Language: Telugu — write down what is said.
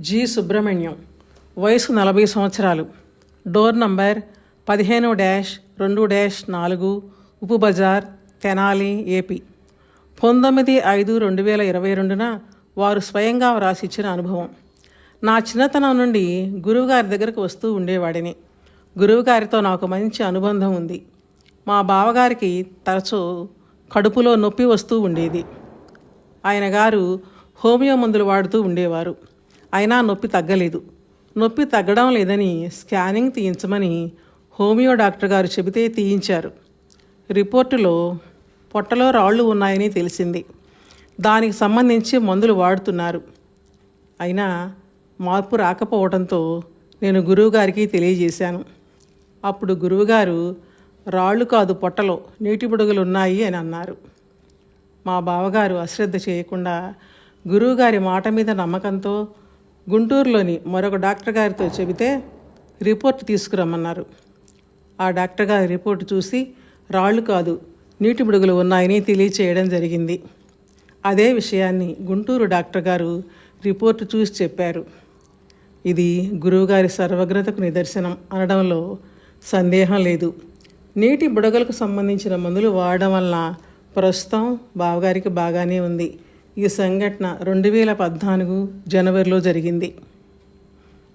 జి. సుబ్రహ్మణ్యం. వయసు నలభై సంవత్సరాలు. డోర్ నంబర్ పదిహేను డ్యాష్ రెండు డ్యాష్ నాలుగు ఉపు బజార్ తెనాలి ఏపీ. పంతొమ్మిది ఐదు రెండు వేల ఇరవై రెండున వారు స్వయంగా వ్రాసిచ్చిన అనుభవం. నా చిన్నతనం నుండి గురువుగారి దగ్గరకు వస్తూ ఉండేవాడిని. గురువుగారితో నాకు మంచి అనుబంధం ఉంది. మా బావగారికి తరచూ కడుపులో నొప్పి వస్తూ ఉండేది. ఆయన గారు హోమియో మందులు వాడుతూ ఉండేవారు. అయినా నొప్పి తగ్గలేదు. నొప్పి తగ్గడం లేదని స్కానింగ్ తీయించమని హోమియో డాక్టర్ గారు చెబితే తీయించారు. రిపోర్టులో పొట్టలో రాళ్ళు ఉన్నాయని తెలిసింది. దానికి సంబంధించి మందులు వాడుతున్నారు. అయినా మార్పు రాకపోవడంతో నేను గురువుగారికి తెలియజేశాను. అప్పుడు గురువుగారు రాళ్ళు కాదు పొట్టలో నీటి బుడగలు ఉన్నాయి అని అన్నారు. మా బావగారు అశ్రద్ధ చేయకుండా గురువుగారి మాట మీద నమ్మకంతో గుంటూరులోని మరొక డాక్టర్ గారితో చెబితే రిపోర్ట్ తీసుకురమ్మన్నారు. ఆ డాక్టర్ గారి రిపోర్ట్ చూసి రాళ్ళు కాదు నీటి బుడుగులు ఉన్నాయని తెలియచేయడం జరిగింది. అదే విషయాన్ని గుంటూరు డాక్టర్ గారు రిపోర్ట్ చూసి చెప్పారు. ఇది గురువుగారి సర్వగ్రతకు నిదర్శనం అనడంలో సందేహం లేదు. నీటి బుడగలకు సంబంధించిన మందులు వాడడం వలన ప్రస్తుతం బావగారికి బాగానే ఉంది. ఈ సంఘటన రెండు వేల పద్నాలుగు జనవరిలో జరిగింది.